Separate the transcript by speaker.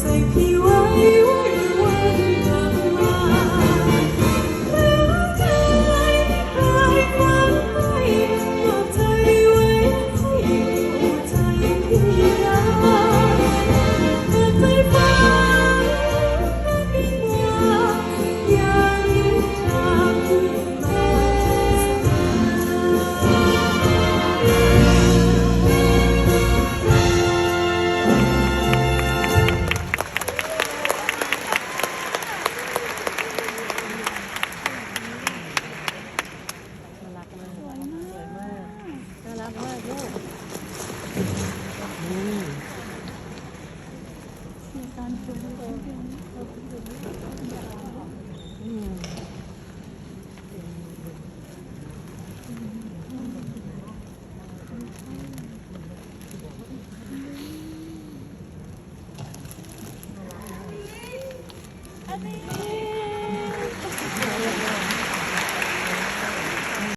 Speaker 1: ใจพี่ไว้ Amazing.